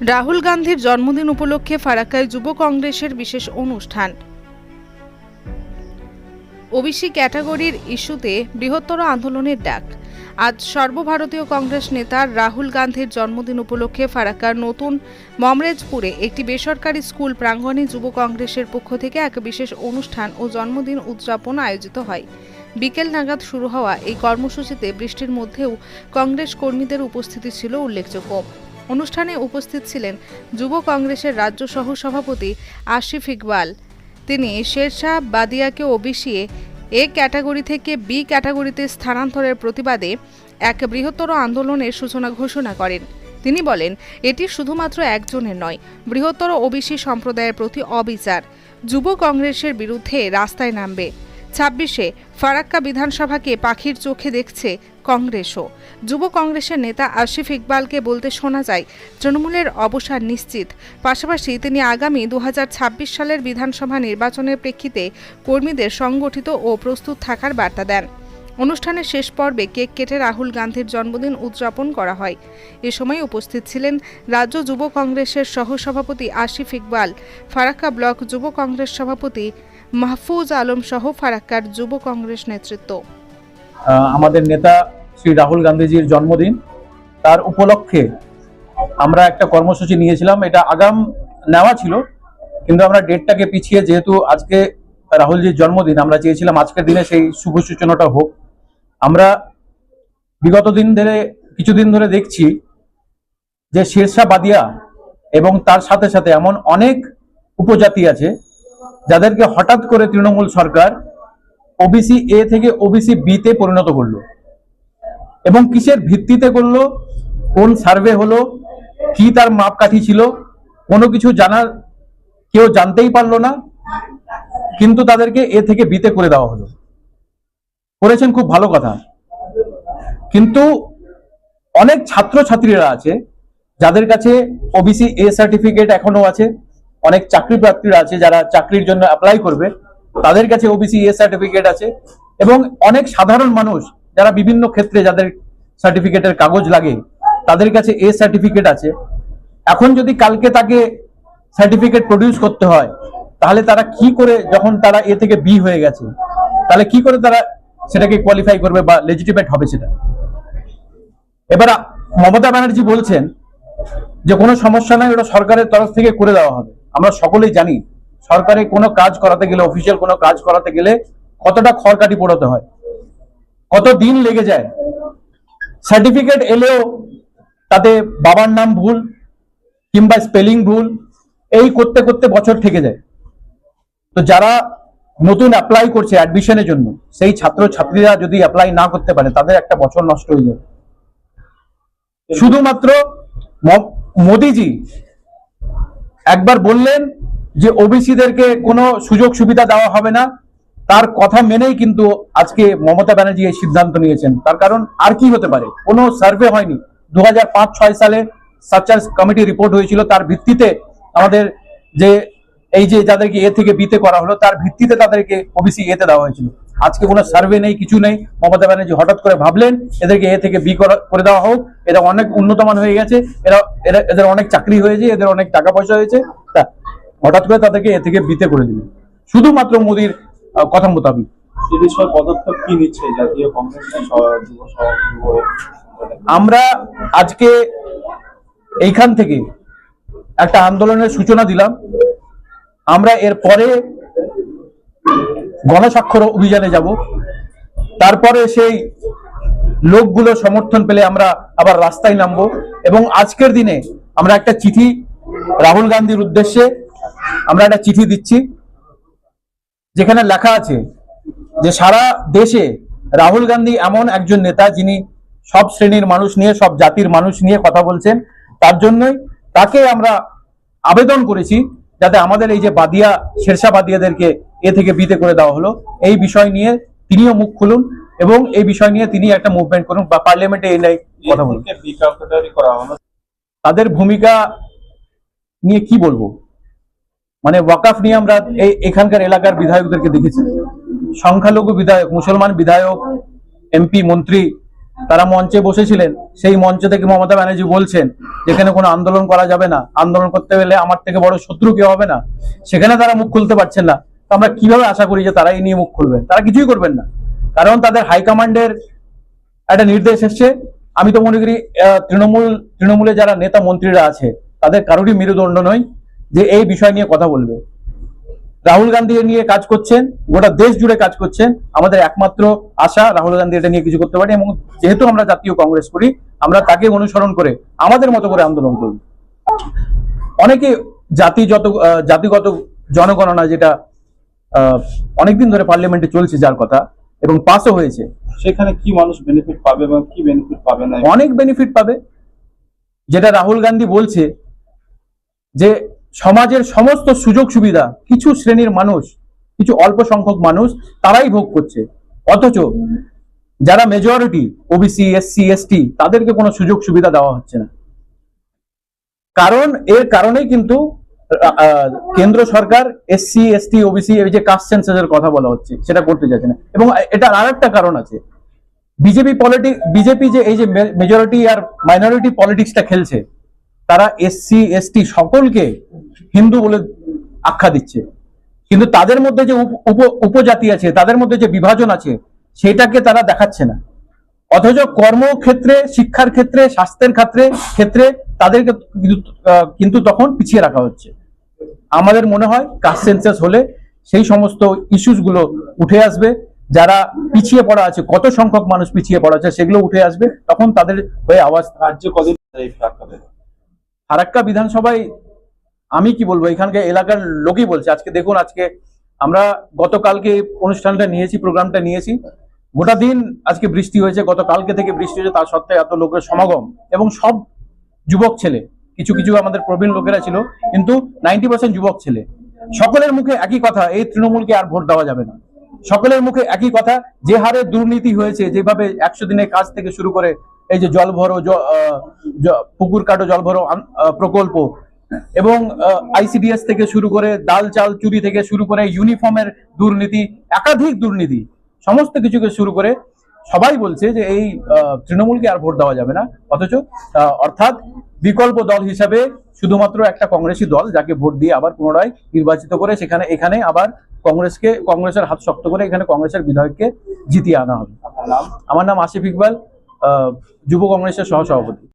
রাহুল গান্ধীর জন্মদিন উপলক্ষে ফারাক্কায় যুব কংগ্রেসের বিশেষ অনুষ্ঠান। ওবিসি ক্যাটাগরির ইস্যুতে বৃহত্তর আন্দোলনের ডাক। আজ সর্বভারতীয় কংগ্রেস নেতা রাহুল গান্ধীর জন্মদিন উপলক্ষে ফারাক্কার নতুন মমরেজপুরে একটি বেসরকারি স্কুল প্রাঙ্গণে যুব কংগ্রেসের পক্ষ থেকে এক বিশেষ অনুষ্ঠান ও জন্মদিন উদযাপন আয়োজিত হয়। বিকেল নাগাদ শুরু হওয়া এই কর্মসূচিতে বৃষ্টির মধ্যেও কংগ্রেস কর্মীদের উপস্থিতি ছিল উল্লেখযোগ্য। অনুষ্ঠানে উপস্থিত ছিলেন যুব কংগ্রেসের রাজ্য সহ সভাপতি আশিফ ইকবাল। তিনি শেরশাহ, বাদিয়াকে ওবিসিয়ে এ ক্যাটাগরি থেকে বি ক্যাটাগরিতে স্থানান্তরের প্রতিবাদে এক বৃহত্তর আন্দোলনের সূচনা ঘোষণা করেন। তিনি বলেন, এটি শুধুমাত্র একজনের নয়, বৃহত্তর ওবিসি সম্প্রদায়ের প্রতি অবিচার। যুব কংগ্রেসের বিরুদ্ধে রাস্তায় নামবে। ছাব্বিশে ফারাক্কা বিধানসভাকে পাখির চোখে দেখছে কংগ্রেসও। যুব কংগ্রেসের নেতা আসিফ ইকবালকে বলতে শোনা যায়, তৃণমূলের অবসান নিশ্চিত। পাশাপাশি তিনি আগামী দু হাজার ছাব্বিশ সালের বিধানসভা নির্বাচনের প্রেক্ষিতে কর্মীদের সংগঠিত ও প্রস্তুত থাকার বার্তা দেন। অনুষ্ঠানের শেষ পর্বে কেক কেটে রাহুল গান্ধীর জন্মদিন উদযাপন করা হয়। এ সময় উপস্থিত ছিলেন রাজ্য যুব কংগ্রেসের সহসভাপতি আসিফ ইকবাল, ফারাক্কা ব্লক যুব কংগ্রেস সভাপতি মাহফুজ আলম সহ ফারাক্কার যুব কংগ্রেস নেতৃত্ব। আমাদের নেতা শ্রী রাহুল গান্ধীজির জন্মদিন। তার উপলক্ষে আমরা একটা কর্মসূচি নিয়েছিলাম। এটা আগাম নেওয়া ছিল, কিন্তু আমরা ডেটটাকে পিছিয়ে যেহেতু আজকে রাহুলজির জন্মদিন, আমরা চেয়েছিলাম আজকের দিনে সেই শুভ সূচনাটা হোক। আমরা বিগত দিন ধরে, কিছুদিন ধরে দেখছি যে শেরশাহ বাদিয়া এবং তার সাথে সাথে এমন অনেক উপজাতি আছে যাদেরকে হঠাৎ করে তৃণমূল সরকার ওবিসি এ থেকে ওবিসি বি তে পরিণত করল। এবং কিসের ভিত্তিতে করল? কোন সার্ভে হলো? কি তার মাপকাঠি ছিল? কোনো কিছু জানার কেউ জানতেই পারল না। কিন্তু তাদেরকে এ থেকে বিতে করে দেওয়া হলো। করেছেন খুব ভালো কথা। কিন্তু অনেক ছাত্র ছাত্রীরা আছে যাদের কাছে ওবিসি এ সার্টিফিকেট এখনও আছে। অনেক চাকরি প্রার্থীরা আছে যারা চাকরির জন্য অ্যাপ্লাই করবে। তাদের কাছে ওবিসি এ সার্টিফিকেট আছে। এবং অনেক সাধারণ মানুষ যারা বিভিন্ন ক্ষেত্রে যাদের সার্টিফিকেটের কাগজ লাগে, তাদের কাছে এ সার্টিফিকেট আছে। এখন যদি কালকে তাকে সার্টিফিকেট প্রডিউস করতে হয়, তাহলে তারা কি করে যখন তারা এ থেকে বি হয়ে গেছে, তাহলে কি করে তারা সেটাকে কোয়ালিফাই করবে বা লেজিটিমেট হবে সেটা? এবার মমতা ব্যানার্জি বলছেন যে কোনো সমস্যা নাই, ওটা সরকারের তরফ থেকে করে দেওয়া হবে। আমরা সকলেই জানি সরকারে কোনো কাজ করাতে গেলে অফিসিয়াল কোনো কাজ করাতে গেলে কতটা খড়কাটি পোড়াতে হয়? কত দিন লেগে যায়? সার্টিফিকেট এলেও তাতে বাবার নাম ভুল কিংবা স্পেলিং ভুল, এই করতে করতে বছর থেকে যায়। তো যারা নতুন অ্যাপ্লাই করছে অ্যাডমিশনের জন্য, সেই ছাত্র ছাত্রীরা যদি অ্যাপ্লাই না করতে পারে, তাদের একটা বছর নষ্ট হয়ে যাবে। শুধুমাত্র মোদিজি একবার বললেন যে ওবিসিদেরকে কোনো সুযোগ সুবিধা দেওয়া হবে না, তার কথা মেনেই কিন্তু আজকে মমতা ব্যানার্জি এই সিদ্ধান্ত নিয়েছেন। তার কারণ আর কি হতে পারে? কোনো সার্ভে হয়নি। দু হাজার সালে সার্চার কমিটি রিপোর্ট হয়েছিল, তার ভিত্তিতে আমাদের যে এই যে যাদেরকে এ থেকে বিতে করা হলো, তার ভিত্তিতে তাদেরকে ওবিসি এতে দেওয়া হয়েছিল। আজকে কোনো সার্ভে নেই, কিছু নেই। মমতা ব্যানার্জি হঠাৎ করে ভাবলেন, এদেরকে এ থেকে বি করা- করে দেওয়া হোক। এরা অনেক উন্নতমান হয়ে গেছে। এরা এরা, এদের অনেক চাকরি হয়েছে, এদের অনেক টাকা পয়সা হয়েছে। তা হঠাৎ করে তাদেরকে এ থেকে বিতে করে দিলেন। শুধুমাত্র মোদির কথা মোতাবিক। এ বিষয়ে পদক্ষেপ কি নিচ্ছে জাতীয় স-? আমরা আজকে এইখান থেকে একটা আন্দোলনের সূচনা দিলাম। আমরা এর পরে গণস্বাক্ষর অভিযানে যাব। তারপরে সেই লোকগুলো সমর্থন পেলে আমরা আবার রাস্তায় নামবো। এবং আজকের দিনে আমরা একটা চিঠি রাহুল গান্ধীর উদ্দেশ্যে আমরা একটা চিঠি দিচ্ছি যেখানে লেখা আছে যে সারা দেশে রাহুল গান্ধী এমন একজন নেতা যিনি সব শ্রেণির মানুষ নিয়ে সব জাতির মানুষ নিয়ে কথা বলছেন। তার জন্যই তাকে আমরা আবেদন করেছি যাতে আমাদের এই যে বাদিয়া শেরশা বাদিয়াদেরকে এ থেকে বিতে করে দেওয়া হলো। এই বিষয় নিয়ে তিনিও মুখ খুলুন এবং এই বিষয় নিয়ে তিনি একটা মুভমেন্ট করুন বা পার্লামেন্টে এই নিয়ে কথা বলুন তাদের ভূমিকা নিয়ে কি বলব? মানে ওয়াকাফ নিয়ে আমরা এই এখানকার এলাকার বিধায়কদেরকে দেখেছি। সংখ্যালঘু বিধায়ক, মুসলমান বিধায়ক এমপি মন্ত্রী, তারা মঞ্চে বসেছিলেন। সেই মঞ্চ থেকে মমতা ব্যানার্জি বলছেন যেখানে কোনো আন্দোলন করা যাবে না। আন্দোলন করতে গেলে আমার থেকে বড় শত্রু কেউ হবে না। সেখানে তারা মুখ খুলতে পারছেন না। আমরা কীভাবে আশা করি যে তারা এই নিয়ে মুখ খুলবেন তারা কিছুই করবেন না। কারণ তাদের হাইকমান্ডের একটা নির্দেশ এসছে। আমি তো মনে করি তৃণমূল তৃণমূলে যারা নেতা মন্ত্রীরা আছে, তাদের কারোরই মেরুদণ্ড নয়। যে এই বিষয় নিয়ে কথা বলবে। রাহুল গান্ধী নিয়ে কাজ করছেন গোটা দেশ জুড়ে কাজ করছেন আমাদের একমাত্র আশা রাহুল গান্ধী এটা নিয়ে কিছু করতে পারে এবং যেহেতু আমরা জাতীয় কংগ্রেস করি আমরা তাকে অনুসরণ করে আমাদের মতো করে আন্দোলন করব। অনেকে জাতি যত জাতিগত জনগণনা যেটা আহ, অনেকদিন ধরে পার্লামেন্টে চলছে যার কথা এবং পাসও হয়েছে। সেখানে কি মানুষ বেনিফিট পাবে এবং কি বেনিফিট পাবে না? অনেক বেনিফিট পাবে। যেটা রাহুল গান্ধী বলছে যে সমাজের সমস্ত সুযোগ সুবিধা, কিছু শ্রেণির মানুষ, কিছু অল্প সংখ্যক মানুষ তারাই ভোগ করছে। অথচ যারা মেজরিটি ওবিসি এসসি এসটি তাদেরকে কোনো সুযোগ সুবিধা দেওয়া হচ্ছে না। কারণ, এর কারণেই কিন্তু কেন্দ্র সরকার এসসি এসটি ওবিসি এই যে কাস্ট সেন্সাসের কথা বলা হচ্ছে, সেটা করতে যাচ্ছে না। এবং এটা আর একটা কারণ আছে। বিজেপি পলিটিক বিজেপি যে এই যে মেজরিটি আর মাইনরিটি পলিটিক্সটা খেলছে তারা এসসি এসটি সকলকে হিন্দু বলে আখ্যা দিচ্ছে। কিন্তু তাদের মধ্যে যে উপ- উপ- উপজাতি আছে তাদের মধ্যে যে বিভাজন আছে সেটাকে তারা দেখাচ্ছে না। অথচ কর্মক্ষেত্রে শিক্ষার ক্ষেত্রে স্বাস্থ্যের ক্ষেত্রে ক্ষেত্রে তাদেরকে কিন্তু, তখন পিছিয়ে রাখা হচ্ছে। আমাদের মনে হয় কাস্ট সেন্সাস হলে সেই সমস্ত ইস্যুসগুলো উঠে আসবে। যারা পিছিয়ে পড়া আছে কত সংখ্যক মানুষ পিছিয়ে পড়া আছে সেগুলো উঠে আসবে। তখন তাদের হয়ে আওয়াজ রাজ্যে কদিন ফারাক্কা বিধানসভায় আমি কি বলব? এখানকার এলাকার লোকই বলছে। আজকে দেখুন, আজকে আমরা গতকালকে অনুষ্ঠানটা নিয়েছি, প্রোগ্রামটা নিয়েছি। গোটা দিন আজকে বৃষ্টি হয়েছে, গতকালকে থেকে বৃষ্টি হয়েছে, তার সত্ত্বে এত লোকের সমাগম এবং সব যুবক ছেলে, কিছু কিছু আমাদের প্রবীণ লোকেরা ছিল, কিন্তু নাইনটি পার্সেন্ট যুবক ছেলে। সকলের মুখে একই কথা, এই তৃণমূলকে আর ভোট দেওয়া যাবে না। সকলের মুখে একই কথা, যে হারে দুর্নীতি হয়েছে, যেভাবে একশো দিনের কাজ থেকে শুরু করে এই যে জল ভরো পুকুর কাটো জল ভরো প্রকল্প। এবং আইসিডিএস থেকে শুরু করে ডাল চাল চুরি থেকে শুরু করে ইউনিফর্মের দুর্নীতি একাধিক দুর্নীতি সমস্ত কিছুকে শুরু করে সবাই বলছে যে এই তৃণমূলকে আর ভোট দেওয়া যাবে না। অথচ অর্থাৎ বিকল্প দল হিসাবে শুধুমাত্র একটা কংগ্রেসী দল যাকে ভোট দিয়ে আবার পুনরায় নির্বাচিত করে সেখানে এখানে আবার কংগ্রেসকে কংগ্রেসের হাত শক্ত করে এখানে কংগ্রেসের বিধায়ককে জিতিয়ে আনা হবে। আমার নাম আসিফ ইকবাল। যুব কংগ্রেসের সহসভাপতি।